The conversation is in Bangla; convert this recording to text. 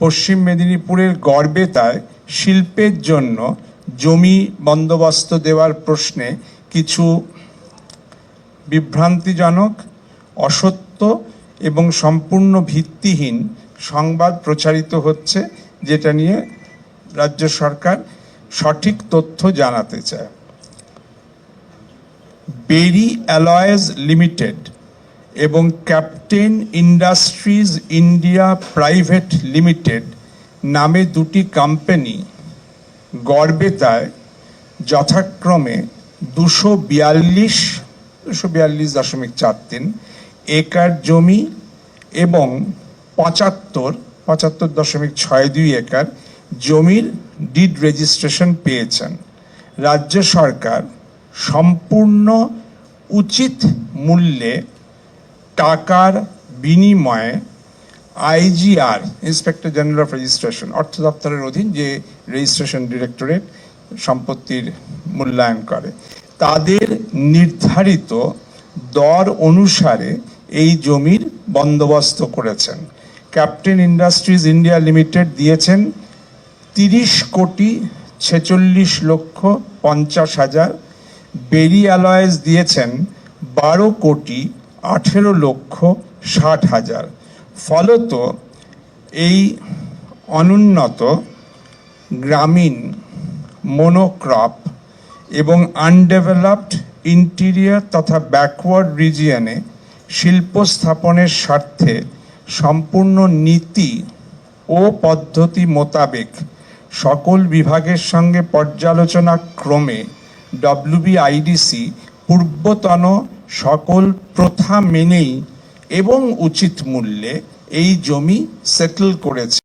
পশ্চিম মেদিনীপুরের গড়বেতায় শিল্পের জন্য জমি বন্দোবস্ত দেওয়ার প্রশ্নে কিছু বিভ্রান্তিজনক, অসত্য এবং সম্পূর্ণ ভিত্তিহীন সংবাদ প্রচারিত হচ্ছে, যেটা নিয়ে রাজ্য সরকার সঠিক তথ্য জানাতে চায়। বেরি অ্যালয়েজ লিমিটেড এবং Captain Industries India Private Limited নামে দুটি কোম্পানি গড়বেতায় যথাক্রমে দুশো বিয়াল্লিশ দুশো বিয়াল্লিশ দশমিক চার তিন একর জমি এবং পঁচাত্তর পঁচাত্তর দশমিক ছয় দুই একর জমির ডিড রেজিস্ট্রেশন পেয়েছেন। রাজ্য সরকার সম্পূর্ণ উচিত মূল্যে টাকার বিনিময়ে IGR inspector general of registration অর্থ দপ্তরের অধীন যে রেজিস্ট্রেশন ডিরেক্টরেট সম্পত্তির মূল্যায়ন করে, তাদের নির্ধারিত দর অনুসারে এই জমির বন্দোবস্ত করেছেন। ক্যাপ্টেন ইন্ডাস্ট্রিজ ইন্ডিয়া লিমিটেড দিয়েছেন তিরিশ কোটি ছেচল্লিশ লক্ষ পঞ্চাশ হাজার। বেরি অ্যালয়েস দিয়েছেন বারো কোটি আঠেরো লক্ষ ষাট হাজার। ফলত এই অনুন্নত গ্রামীণ মনোক্রপ এবং আনডেভেলপড ইন্টিরিয়ার তথা ব্যাকওয়ার্ড রিজিয়নে শিল্প স্থাপনের স্বার্থে সম্পূর্ণ নীতি ও পদ্ধতি মোতাবেক সকল বিভাগের সঙ্গে পর্যালোচনা ক্রমে ডব্লিউবিআইডিসি পূর্বতন সকল প্রথা মেনেই এবং উচিত মূল্যে এই জমি সেটেল করেছে।